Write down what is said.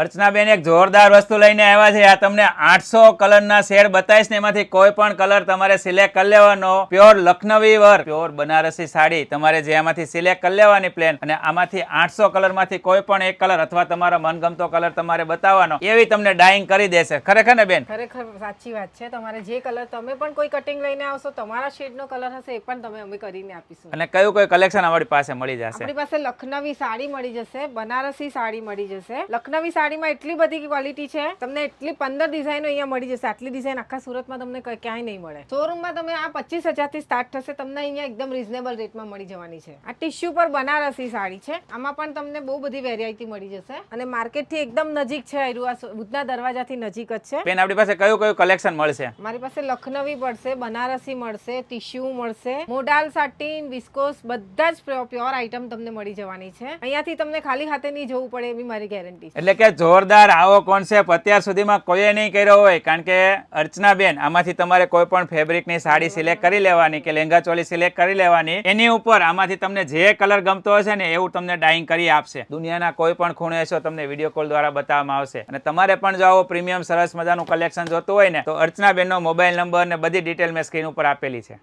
અર્ચનાબેન એક જોરદાર વસ્તુ લઈને આવ્યા છે. આ તમને આઠસો કલરના શેડ બતાવીશ ને એમાંથી કોઈ પણ કલર તમારે સિલેક્ટ કરી લેવાનો. Pure Lucknowi work pure Banarasi sari તમારે જે આમાંથી સિલેક્ટ કરી લેવાની પ્લેન અને આમાંથી આઠસો કલરમાંથી કોઈ પણ એક કલર અથવા તમારો મનગમતો કલર તમારે બતાવવાનો. એવી તમને ડાઈંગ કરી દેશે. ખરેખર ને બેન? ખરેખર સાચી વાત છે. તમારે જે કલર તમે પણ કોઈ કટિંગ લઈને આવશો તમારા શેડનો કલર હશે એ પણ તમે અમે કરીને આપીશું. અને કયું કયું કલેક્શન અમારી પાસે મળી જશે? આપણી પાસે લખનવી સાડી મળી જશે બનારસી સાડી મળી જશે. લખનવી સાડીમાં એટલી બધી ક્વોલિટી છે તમને એટલી પંદર ડિઝાઇનો અહીંયા મળી જશે. આટલી ડિઝાઇન આખા સુરતમાં તમને ક્યાંય નહીં મળે. શોરૂમમાં તમે આ પચીસ હજારથી સ્ટાર્ટ થશે તમને અહીંયા એકદમ રિઝનેબલ રેટમાં મળી જવાની છે. આ ટિશ્યુ પર બનારસી સાડી છે. આમાં પણ તમને બહુ બધી વેરાયટી મળી જશે. અને માર્કેટથી એકદમ નજીક છે બુધના દરવાજાથી નજીક જ છે. બેન આપણી પાસે કયું કયું કલેક્શન મળશે? મારી પાસે લખનવી મળશે બનારસી મળશે ટીશ્યુ મળશે. મોડાલ સાટીન વિસ્કોસ બધા જ પ્યોર આઈટમ તમને મળી જવાની છે. અહીંયાથી તમને ખાલી હાથે નહીં જવું પડે એવી મારી ગેરંટી છે. એટલે કે જોરદાર આવો કોન્સેપ્ટ અત્યાર સુધીમાં કોઈએ નહીં કર્યો હોય, કારણ કે અર્ચનાબેન, આમાંથી તમારે કોઈ પણ ફેબ્રિકની સાડી સિલેક્ટ કરી લેવાની કે લેંગા ચોલી સિલેક્ટ કરી લેવાની, એની ઉપર આમાંથી તમને જે કલર ગમતો હશે ને એવું તમને ડાઈંગ કરી આપશે. દુનિયાના કોઈ પણ ખૂણે હશો તમને વીડિયો કોલ દ્વારા બતાવવામાં આવશે. અને તમારે પણ જો આવો પ્રીમિયમ સરસ મજાનું કલેક્શન જોતું હોય ને, તો અર્ચનાબેનનો મોબાઈલ નંબર ને બધી ડિટેલ મેં સ્ક્રીન ઉપર આપેલી છે.